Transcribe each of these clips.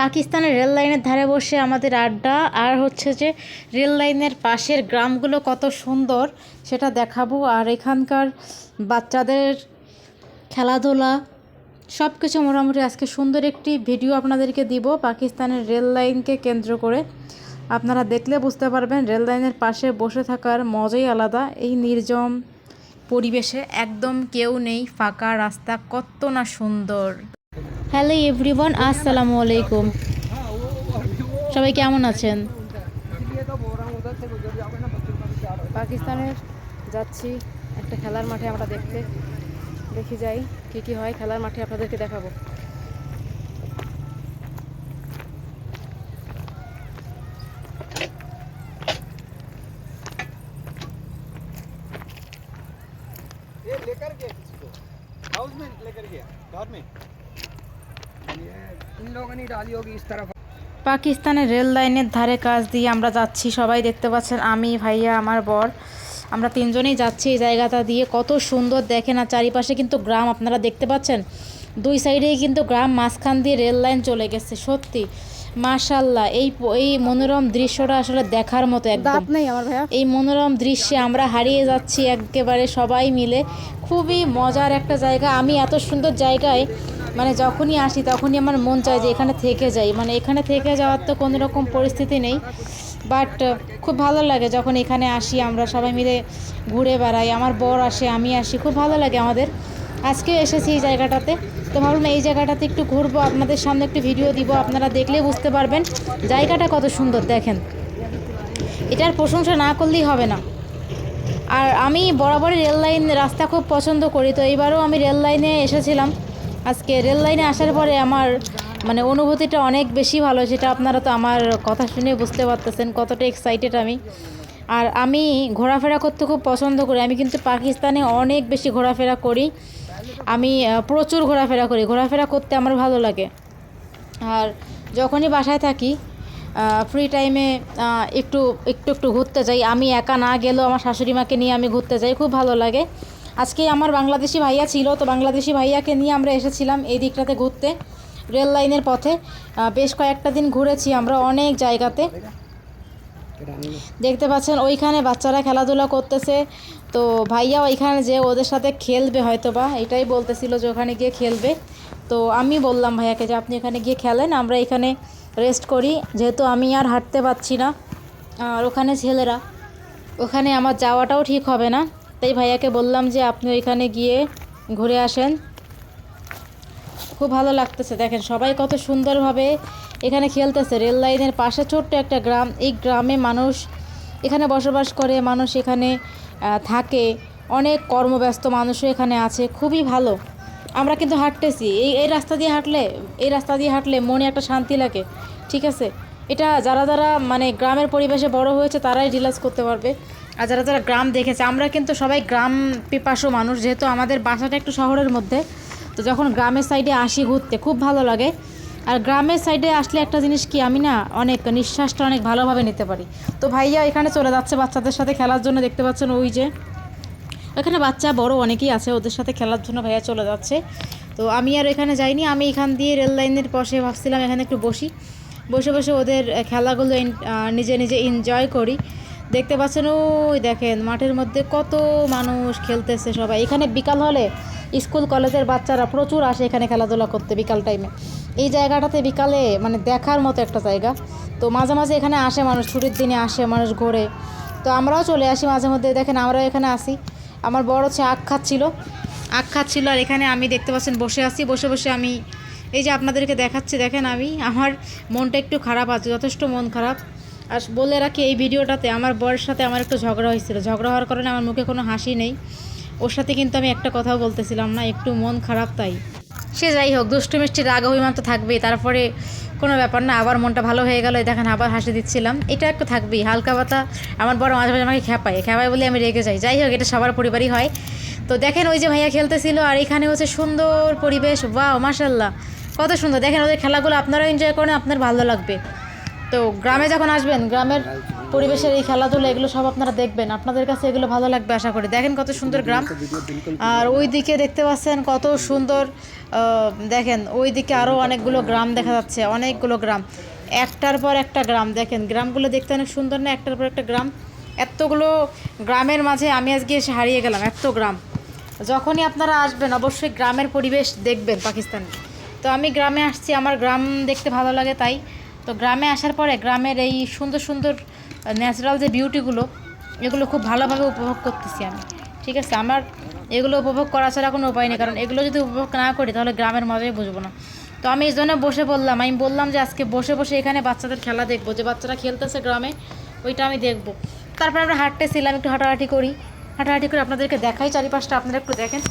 পাকিস্তানের রেল লাইনের ধারে বসে আমাদের আড্ডা, আর হচ্ছে যে রেল লাইনের পাশের গ্রামগুলো কত সুন্দর, সেটা দেখাবো। আর এখানকার বাচ্চাদের খেলাধুলা সব কিছু মোটামুটি আজকে সুন্দর একটি ভিডিও আপনাদেরকে দিব পাকিস্তানের রেল লাইনকে কেন্দ্র করে। আপনারা দেখলে বুঝতে পারবেন, রেল লাইনের পাশে বসে থাকার মজাই আলাদা। এই নির্জম পরিবেশে একদম কেউ নেই, ফাঁকা রাস্তা কত না সুন্দর। হ্যালো এভরিওয়ান আসসালামু আলাইকুম সবাই কেমন আছেন পাকিস্তানের যাচ্ছি একটা খেলার মাঠে আমরা দেখতে দেখি যাই কি কি হয় খেলার মাঠে আপনাদেরকে দেখাবো ये लेकर गया किसी को हाउस में लेकर गया घर में इन लोगों ने डाली होगी इस तरफ পাকিস্তানের রেল লাইনের ধারে কাজ দিয়ে আমরা যাচ্ছি সবাই দেখতে পাচ্ছেন আমি ভাইয়া আমার বর আমরা তিনজনেই যাচ্ছি এই জায়গাটা দিয়ে কত সুন্দর দেখেন আর চারিপাশে কিন্তু গ্রাম আপনারা দেখতে পাচ্ছেন দুই সাইডেই কিন্তু গ্রাম মাঝখান দিয়ে রেল লাইন চলে গেছে সত্যি মাশাল্লাহ এই প- এই মনোরম দৃশ্যটা আসলে দেখার মতো একদম दांत नहीं हमारे भैया এই মনোরম দৃশ্যে আমরা হারিয়ে যাচ্ছি একেবারে সবাই মিলে খুবই মজার একটা জায়গা আমি এত সুন্দর জায়গায় মানে যখনই আসি, তখনই আমার মন চায় যে এখানে থেকে যাই। মানে এখানে থেকে যাওয়ার তো কোনো রকম পরিস্থিতি নেই। বাট খুব ভালো লাগে যখন এখানে আসি, আমরা সবাই মিলে ঘুরে বেড়াই। আমার বর আসে, আমি আসি, খুব ভালো লাগে আমাদের। আজকে এসেছি এই জায়গাটাতে। তো ভাবলাম এই জায়গাটাতে একটু ঘুরবো, আপনাদের সামনে একটু ভিডিও দিব, আপনারা দেখলে বুঝতে পারবেন জায়গাটা কত সুন্দর, দেখেন। এটার প্রশংসা না করলেই হবে না। আর আমি বরাবরই রেল লাইন রাস্তা খুব পছন্দ করি, তো এইবারও আমি রেল লাইনে এসেছিলাম। আজকে রেল লাইনে আসার পরে আমার মানে অনুভূতিটা অনেক বেশি ভালো সেটা আপনারা তো আমার কথা শুনে বুঝতে পারতেছেন কতটা এক্সাইটেড আমি। আর আমি ঘোরাফেরা করতে খুব পছন্দ করি, আমি কিন্তু পাকিস্তানে অনেক বেশি ঘোরাফেরা করি। আমি প্রচুর ঘোরাফেরা করি, ঘোরাফেরা করতে আমার ভালো লাগে। আর যখনই বাসায় থাকি ফ্রি টাইমে একটু একটু একটু ঘুরতে যাই, আমি একা না গেলেও আমার শাশুড়ি মাকে নিয়ে আমি ঘুরতে যাই, খুব ভালো লাগে। আজকে আমার বাংলাদেশি ভাইয়া ছিল, তো বাংলাদেশি ভাইয়াকে নিয়ে আমরা এসেছিলাম এই দিকটাতে ঘুরতে, রেল লাইনের পথে। বেশ কয়েকটা দিন ঘুরেছি আমরা অনেক জায়গাতে। দেখতে পাচ্ছেন, ওইখানে বাচ্চারা খেলাধুলা করতেছে। তো ভাইয়া ওইখানে যে ওদের সাথে খেলবে হয়তো বা এটাই বলতেছিল যে ওখানে গিয়ে খেলবে। তো আমি বললাম ভাইয়াকে যে, আপনি এখানে গিয়ে খেলেন, আমরা এখানে রেস্ট করি। যেহেতু আমি আর হাঁটতে পারছি না, আর ওখানে ছেলেরা, ওখানে আমার যাওয়াটাও ঠিক হবে না। তাই ভাইয়াকে বললাম যে আপনি ওইখানে গিয়ে ঘুরে আসেন। খুব ভালো লাগতেছে, দেখেন সবাই কত সুন্দরভাবে এখানে খেলতেছে। রেল লাইনের পাশে ছোট্ট একটা গ্রাম, এই গ্রামে মানুষ এখানে বসবাস করে, মানুষ এখানে থাকে। অনেক কর্মব্যস্ত মানুষও এখানে আছে, খুবই ভালো। আমরা কিন্তু হাঁটতেছি। এই এই রাস্তা দিয়ে হাঁটলে, এই রাস্তা দিয়ে হাঁটলে মনে একটা শান্তি লাগে, ঠিক আছে? এটা যারা যারা মানে গ্রামের পরিবেশে বড় হয়েছে, তারাই রিলাইজ করতে পারবে। আর যারা যারা গ্রাম দেখেছে, আমরা কিন্তু সবাই গ্রাম পিপাসু মানুষ, যেহেতু আমাদের বাসাটা একটু শহরের মধ্যে, তো যখন গ্রামের সাইডে আসি ঘুরতে, খুব ভালো লাগে। আর গ্রামের সাইডে আসলে একটা জিনিস কি, আমি না অনেক নিঃশ্বাসটা অনেক ভালোভাবে নিতে পারি। তো ভাইয়া এখানে চলে যাচ্ছে বাচ্চাদের সাথে খেলার জন্য, দেখতে পাচ্ছেন ওই যে এখানে বাচ্চা বড় অনেকেই আছে, ওদের সাথে খেলার জন্য ভাইয়া চলে যাচ্ছে। তো আমি আর এখানে যাইনি, আমি এখান দিয়ে রেল লাইনের পাশে ভাবছিলাম এখানে একটু বসি। বসে বসে ওদের খেলাগুলো নিজে নিজে এনজয় করি। দেখতে পাচ্ছেন, ওই দেখেন মাঠের মধ্যে কত মানুষ খেলতেছে সবাই। এখানে বিকাল হলে স্কুল, কলেজের বাচ্চারা প্রচুর আসে এখানে খেলাধুলা করতে বিকাল টাইমে এই জায়গাটাতে বিকালে মানে দেখার মতো একটা জায়গা। তো মাঝে মাঝে এখানে আসে মানুষ, ছুটির দিনে আসে মানুষ ঘোরে। তো আমরাও চলে আসি মাঝে মধ্যে। দেখেন আমরাও এখানে আসি। আমার বড় হচ্ছে আখ খাচ্ছিল। আখ খাচ্ছিল আর এখানে আমি দেখতে পাচ্ছেন বসে আছি। বসে বসে আমি এই যে আপনাদেরকে দেখাচ্ছি, দেখেন আমি। আমার মনটা একটু খারাপ আছে, যথেষ্ট মন খারাপ। আর বলে রাখি, এই ভিডিওটাতে আমার বরের সাথে আমার একটু ঝগড়া হয়েছিল। ঝগড়া হওয়ার কারণে আমার মুখে কোনো হাসি নেই। ওর সাথে কিন্তু আমি একটা কথাও বলতেছিলাম না, একটু মন খারাপ তাই। সে যাই হোক, দুষ্টু মিষ্টি রাগ অভিমান তো থাকবেই, তারপরে কোনো ব্যাপার না, আবার মনটা ভালো হয়ে গেল, দেখেন আবার হাসি দিচ্ছিলাম। এটা একটু থাকবেই, হালকা পাতা আমার বড় মাঝে মাঝে আমাকে খেপায় খেপায় বলে আমি রেগে যাই। যাই হোক, এটা সবার পরিবারই হয়। তো দেখেন ওই যে ভাইয়া খেলতেছিল, আর এখানে হচ্ছে সুন্দর পরিবেশ বাহ মাসাল্লাহ কত সুন্দর। দেখেন ওদের খেলাগুলো আপনারাও এনজয় করেন, আপনার ভালো লাগবে। তো গ্রামে যখন আসবেন, গ্রামের পরিবেশের এই খেলাধুলা, এগুলো সব আপনারা দেখবেন। আপনাদের কাছে এগুলো ভালো লাগবে আশা করি। দেখেন কত সুন্দর গ্রাম। আর ওই দিকে দেখতে পাচ্ছেন কত সুন্দর দেখেন ওই দিকে আরও অনেকগুলো গ্রাম দেখা যাচ্ছে, অনেকগুলো গ্রাম। একটার পর একটা গ্রাম, দেখেন, গ্রামগুলো দেখতে অনেক সুন্দর না? একটার পর একটা গ্রাম। এতগুলো গ্রামের মাঝে আমি আজকে এসে হারিয়ে গেলাম, এত গ্রাম। যখনই আপনারা আসবেন, অবশ্যই গ্রামের পরিবেশ দেখবেন পাকিস্তানে। তো আমি গ্রামে আসছি, আমার গ্রাম দেখতে ভালো লাগে, তাই তো গ্রামে আসার পরে গ্রামের এই সুন্দর সুন্দর ন্যাচারাল যে বিউটিগুলো এগুলো খুব ভালোভাবে উপভোগ করতেছি আমি। ঠিক আছে? আমার এগুলো উপভোগ করা ছাড়া কোনো উপায় নেই, কারণ এগুলো যদি উপভোগ না করি তাহলে গ্রামের মজাই বুঝব না। তো আমি এই জন্য বসে বললাম, আমি বললাম যে আজকে বসে বসে এখানে বাচ্চাদের খেলা দেখব, যে বাচ্চারা খেলতেছে গ্রামে, ওইটা আমি দেখব। তারপর আমরা হাঁটতেছিলাম, একটু হাঁটাহাঁটি করি। হাঁটাহাঁটি করে আপনাদেরকে দেখাই, চারিপাশটা আপনারা একটু দেখেন।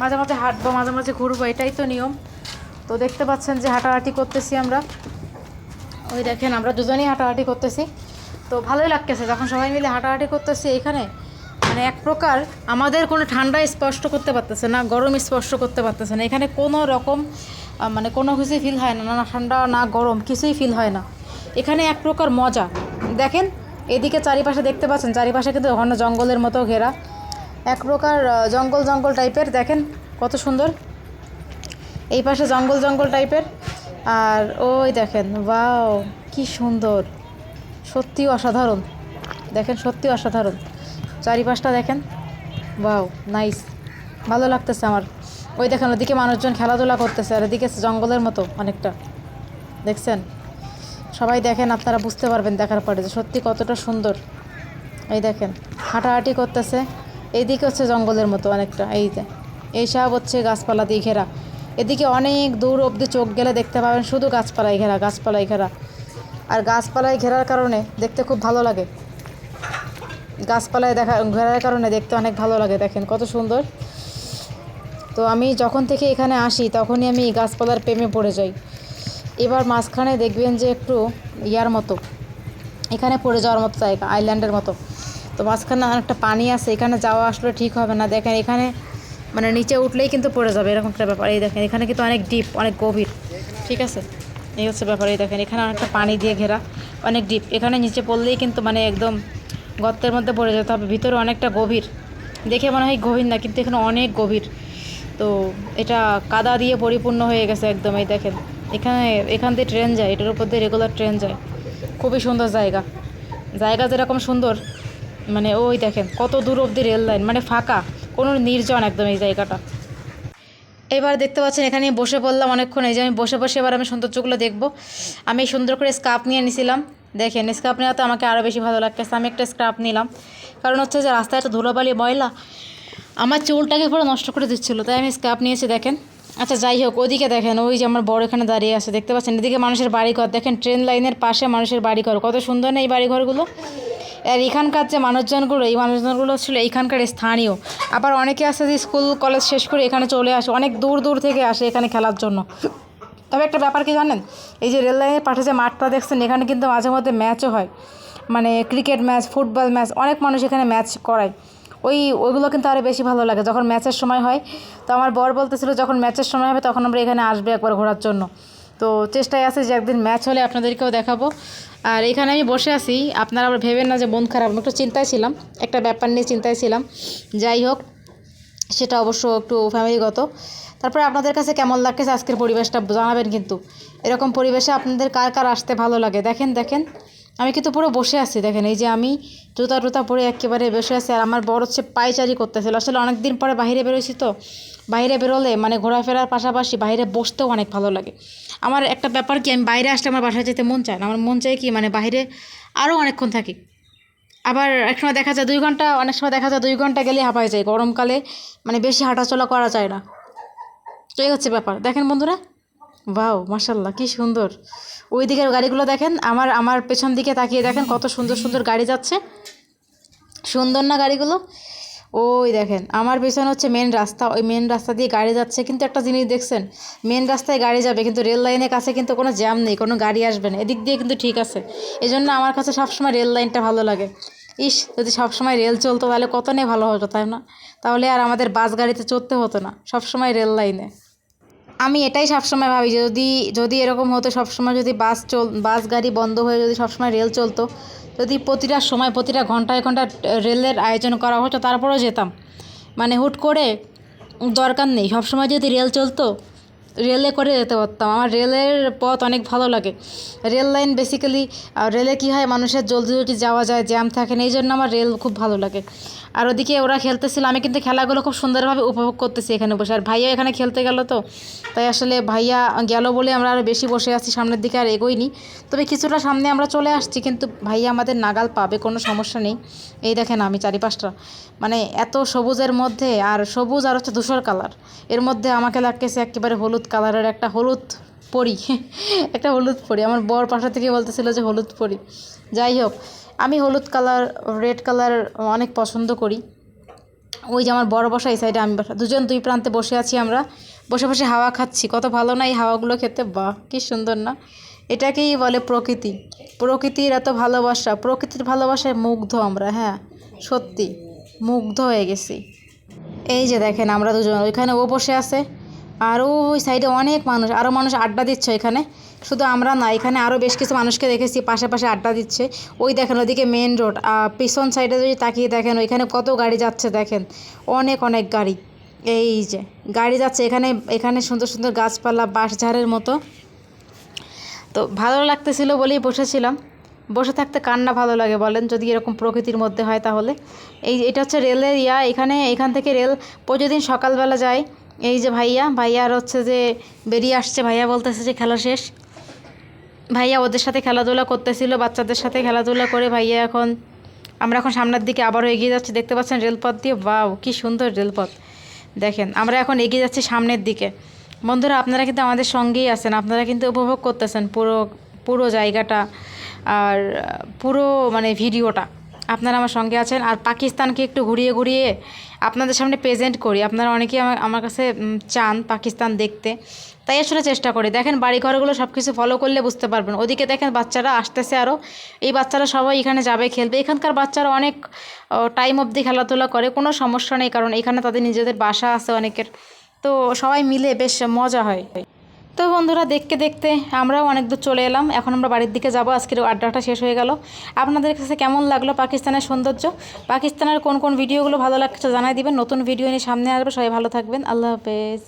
মাঝে মাঝে হাঁটবো, মাঝে মাঝে ঘুরবো, এটাই তো নিয়ম। তো দেখতে পাচ্ছেন যে হাঁটাহাঁটি করতেছি আমরা। ওই দেখেন, আমরা দুজনেই হাঁটাহাঁটি করতেছি। তো ভালোই লাগতেছে, যখন সবাই মিলে হাঁটাহাঁটি করতেছি এখানে মানে এক প্রকার আমাদের কোনো ঠান্ডা স্পষ্ট করতে পারতেছে না, গরম স্পষ্ট করতে পারতেছে না। এখানে কোনো রকম মানে কোনো কিছুই ফিল হয় না না ঠান্ডা, না গরম, কিছুই ফিল হয় না। এখানে এক প্রকার মজা। দেখেন, এদিকে চারিপাশে দেখতে পাচ্ছেন, চারিপাশে কিন্তু ঘন জঙ্গলের মতো ঘেরা। এক প্রকার জঙ্গল জঙ্গল টাইপের দেখেন কত সুন্দর। এই পাশে জঙ্গল জঙ্গল টাইপের আর ওই দেখেন, ওয়াও, কি সুন্দর। সত্যি অসাধারণ। দেখেন সত্যি অসাধারণ। চারিপাশটা দেখেন, ওয়াও, নাইস। ভালো লাগতেছে আমার। ওই দেখেন, ওদিকে মানুষজন খেলাধুলা করতেছে, আর এদিকে জঙ্গলের মতো অনেকটা। দেখছেন? সবাই দেখেন, আপনারা বুঝতে পারবেন দেখার পরে যে সত্যি কতটা সুন্দর। এই দেখেন, হাঁটাহাঁটি করতেছে। এইদিকে হচ্ছে জঙ্গলের মতো অনেকটা, এই যে। এই সব হচ্ছে গাছপালা দিয়ে ঘেরা। এদিকে অনেক দূর অবধি চোখ গেলে দেখতে পাবেন শুধু গাছপালায় ঘেরা গাছপালায় ঘেরা। আর গাছপালায় ঘেরার কারণে দেখতে খুব ভালো লাগে। গাছপালায় দেখা, ঘেরার কারণে দেখতে অনেক ভালো লাগে, দেখেন কত সুন্দর। তো আমি যখন থেকে এখানে আসি, তখনই আমি গাছপালার প্রেমে পড়ে যাই। এবার মাঝখানে দেখবেন যে একটু ইয়ার মতো, এখানে পড়ে যাওয়ার মতো জায়গা আইল্যান্ডের মতো। তো মাঝখানে অনেকটা পানি আছে, এখানে যাওয়া আসলে ঠিক হবে না। দেখেন এখানে মানে নিচে উঠলেই কিন্তু পড়ে যাবে, এরকম একটা ব্যাপার। এই দেখেন, এখানে কিন্তু অনেক ডিপ অনেক গভীর, ঠিক আছে? এই হচ্ছে ব্যাপার, এই দেখেন, এখানে অনেকটা পানি দিয়ে ঘেরা, অনেক ডিপ এখানে নিচে পড়লেই কিন্তু মানে একদম গর্তের মধ্যে পড়ে যেতে হবে, ভিতরে অনেকটা গভীর। দেখে মনে হয় গভীর না, কিন্তু এখানে অনেক গভীর। তো এটা কাদা দিয়ে পরিপূর্ণ হয়ে গেছে একদম, এই দেখেন। এখানে, এখান দিয়ে ট্রেন যায়, এটার উপর দিয়ে রেগুলার ট্রেন যায়। খুবই সুন্দর জায়গা। জায়গা যেরকম সুন্দর মানে ওই দেখেন, কত দূর অবধি রেল লাইন মানে ফাঁকা। কোনো নির্জন একদম এই জায়গাটা। এবার দেখতে পাচ্ছেন এখানে বসে পড়লাম অনেকক্ষণ, এই যে আমি বসে বসে এবার আমি সৌন্দর্যগুলো দেখব। আমি সুন্দর করে স্কার্ফ নিয়ে নিছিলাম। দেখেন স্কার্ফ নেওয়াতে আমাকে আরও বেশি ভালো লাগতেছে, আমি একটা স্কার্ফ নিলাম। কারণ হচ্ছে যে রাস্তায় একটা ধুলোবালি ময়লা, আমার চুলটাকে পুরো নষ্ট করে দিচ্ছিল, তাই আমি স্কার্ফ নিয়েছি, দেখেন। আচ্ছা যাই হোক ওদিকে দেখেন, ওই যে আমার বড় এখানে দাঁড়িয়ে আছে, দেখতে পাচ্ছেন? এদিকে মানুষের বাড়িঘর, দেখেন ট্রেন লাইনের পাশে মানুষের বাড়িঘর, কত সুন্দর না এই বাড়িঘরগুলো। আর এখানকার যে মানুষজনগুলো, এই মানুষজনগুলো ছিল এইখানকার স্থানীয়। আবার অনেকে আসে যে স্কুল, কলেজ শেষ করে এখানে চলে আসে, অনেক দূর দূর থেকে আসে এখানে খেলার জন্য। তবে একটা ব্যাপার কি জানেন? এই যে রেল লাইনের পাশে যে মাঠটা দেখছেন, এখানে কিন্তু মাঝে মধ্যে ম্যাচও হয়। মানে ক্রিকেট ম্যাচ, ফুটবল ম্যাচ, অনেক মানুষ এখানে ম্যাচ করায়। ওই, ওইগুলো কিন্তু আরও বেশি ভালো লাগে। যখন ম্যাচের সময় হয়, তো আমার বর বলতেছিল, যখন ম্যাচের সময় হবে, তখন আমরা এখানে আসবে একবার ঘোরার জন্য। তো চেষ্টায় আছে যে একদিন ম্যাচ হলে আপনাদেরকেও দেখাবো। আর এখানে আমি বসে আছি। আপনারা আবার ভেবেন না যে মন খারাপ, আমি একটু চিন্তায় ছিলাম, একটা ব্যাপার নিয়ে চিন্তায় ছিলাম। যাই হোক, সেটা অবশ্য একটু ফ্যামিলিগত তারপরে আপনাদের কাছে কেমন লাগতেছে আজকের পরিবেশটা জানাবেন কিন্তু। এরকম পরিবেশে আপনাদের কার কার আসতে ভালো লাগে? দেখেন দেখেন, আমি কিন্তু পুরো বসে আছি, দেখেন, এই যে আমি জুতা টুতা পরে একেবারে বসে আছি, আর আমার বড় হচ্ছে পাইচারি করতেছিল। আসলে অনেক দিন পরে বাইরে বেরোইছি তো বাইরে বেরোলে মানে ঘোরাফেরার পাশাপাশি বাইরে বসতেও অনেক ভালো লাগে। আমার একটা ব্যাপার কি, আমি বাইরে আসলে আমার বাসায় যেতে মন চায় না। আমার মন চায় কি মানে বাইরে আরও অনেকক্ষণ থাকি। আবার এক সময় দেখা যায় দুই ঘণ্টা, অনেক সময় দেখা যায় দুই ঘণ্টা গেলে হাঁপায় যায়। গরমকালে মানে বেশি হাঁটাচলা করা যায় না। তো এই হচ্ছে ব্যাপার। দেখেন বন্ধুরা? বাও মার্শাল্লাহ কি সুন্দর। ওই দিকের গাড়িগুলো দেখেন, আমার আমার পেছন দিকে তাকিয়ে দেখেন কত সুন্দর সুন্দর গাড়ি যাচ্ছে। সুন্দর না গাড়িগুলো? ওই দেখেন, আমার পেছনে হচ্ছে মেন রাস্তা, ওই মেন রাস্তা দিয়ে গাড়ি যাচ্ছে, কিন্তু একটা জিনিস দেখছেন মেন রাস্তায় গাড়ি যাবে, কিন্তু রেল লাইনের কাছে কিন্তু কোনো জ্যাম নেই, কোনো গাড়ি আসবে না, এদিক দিয়ে কিন্তু ঠিক আছে। এই জন্য আমার কাছে সবসময় রেল লাইনটা ভালো লাগে। ইস, যদি সবসময় রেল চলতো, তাহলে কত নেই ভালো হতো, তাই না? তাহলে আর আমাদের বাস গাড়িতে চড়তে হতো না, সবসময় রেল লাইনে আমি এটাই সবসময় ভাবি যে যদি যদি এরকম হতো, সবসময় যদি বাস চল, বাস গাড়ি বন্ধ হয়ে যদি সবসময় রেল চলতো যদি প্রতিটা সময় প্রতিটা ঘন্টায় ঘণ্টা রেলের আয়োজন করা হতো, তারপরেও যেতাম। মানে হুট করে দরকার নেই। সবসময় যদি রেল চলতো, রেলে করে যেতে পারতাম। আমার রেলের পথ অনেক ভালো লাগে। রেল লাইন বেসিক্যালি রেলে কী হয়, মানুষের জলদি জলদি যাওয়া যায়, জ্যাম থাকে না, এই জন্য আমার রেল খুব ভালো লাগে। আর ওদিকে ওরা খেলতেছিল। আমি কিন্তু খেলাগুলো খুব সুন্দরভাবে উপভোগ করতেছি এখানে বসে। আর ভাইয়া এখানে খেলতে গেল তো। তাই আসলে ভাইয়া গেল বলে আমরা আরও বেশি বসে আছি, সামনের দিকে আর এগোইনি তবে কিছুটা সামনে আমরা চলে আসছি, কিন্তু ভাইয়া আমাদের নাগাল পাবে, কোনো সমস্যা নেই। এই দেখেন আমি চারিপাশটা। মানে এত সবুজের মধ্যে, আর সবুজ আর হচ্ছে ধূসর কালার। এর মধ্যে আমাকে লাগতেছে একেবারে হলুদ কালারের একটা হলুদ পরি। একটা হলুদ পরি। আমার বর পাশা থেকে বলতেছিল যে হলুদ পরি। যাই হোক আমি হলুদ কালার, রেড কালার অনেক পছন্দ করি। ওই যে আমার বড় বসা এই সাইডে আমি বসা দুজন দুই প্রান্তে বসে আছি আমরা। বসে বসে হাওয়া খাচ্ছি। কত ভালো না এই হাওয়াগুলো খেতে। বাহ, কী সুন্দর না? এটাকেই বলে প্রকৃতি। প্রকৃতির এত ভালোবাসা। প্রকৃতির ভালোবাসায় মুগ্ধ আমরা হ্যাঁ। সত্যি, মুগ্ধ হয়ে গেছি। এই যে দেখেন, আমরা দুজন। ওইখানে ও বসে আছে। আর ওই সাইডে অনেক মানুষ আরও মানুষ আড্ডা দিচ্ছে এখানে শুধু আমরা না, এখানে আরও বেশ কিছু মানুষকে দেখেছি, পাশে পাশে আড্ডা দিচ্ছে। ওই দেখেন ওদিকে মেন রোড আর পিছন সাইডে যদি তাকিয়ে দেখেন, ওইখানে কত গাড়ি যাচ্ছে দেখেন। অনেক অনেক গাড়ি। এই যে, গাড়ি যাচ্ছে, এখানে এখানে সুন্দর সুন্দর গাছপালা, বাঁশঝাড়ের মতো। তো ভালো লাগতেছিল বলেই বসেছিলাম। বসে থাকতে কান্না ভালো লাগে বলেন, যদি এরকম প্রকৃতির মধ্যে হয় তাহলে। এই, এটা হচ্ছে রেলের ইয়া, এখানে, এখান থেকে রেল প্রতিদিন সকালবেলা যায়। এই যে ভাইয়া ভাইয়া আর হচ্ছে যে বেরিয়ে আসছে, ভাইয়া বলতেছে যে খেলা শেষ। ভাইয়া ওদের সাথে খেলাধুলা করতেছিল, বাচ্চাদের সাথে খেলাধুলা করে ভাইয়া এখন, আমরা এখন সামনের দিকে আবারও এগিয়ে যাচ্ছি। দেখতে পাচ্ছেন রেলপথ দিয়ে? বাও কি সুন্দর রেলপথ। দেখেন, আমরা এখন এগিয়ে যাচ্ছি সামনের দিকে। বন্ধুরা, আপনারা কিন্তু আমাদের সঙ্গেই আছেন, আপনারা কিন্তু উপভোগ করতেছেন পুরো পুরো জায়গাটা আর পুরো মানে ভিডিওটা। আপনারা আমার সঙ্গে আছেন। আর পাকিস্তানকে একটু ঘুরিয়ে ঘুরিয়ে আপনাদের সামনে প্রেজেন্ট করি। আপনারা অনেকেই আমার আমার কাছে চান পাকিস্তান দেখতে। তাই আসলে চেষ্টা করি। দেখেন বাড়িঘরগুলো সব কিছু ফলো করলে বুঝতে পারবেন। ওদিকে দেখেন বাচ্চারা আসতেছে আরও এই বাচ্চারা সবাই এখানে যাবে, খেলবে। এখানকার বাচ্চারা অনেক টাইম অবধি খেলাধুলা করে। কোনো সমস্যা নেই। কারণ এখানে তাদের নিজেদের বাসা আছে অনেকের। তো সবাই মিলে বেশ মজা হয়। তো বন্ধুরা, দেখতে দেখতে আমরাও অনেক দূর চলে এলাম। এখন আমরা বাড়ির দিকে যাব। আজকের আড্ডাটা শেষ হয়ে গেল। আপনাদের কাছে কেমন লাগল পাকিস্তানের সৌন্দর্য? পাকিস্তানের কোন কোন ভিডিওগুলো ভালো লাগছে জানাই দিবেন। নতুন ভিডিও নিয়ে সামনে আসবে। সবাই ভালো থাকবেন। আল্লাহ হাফেজ।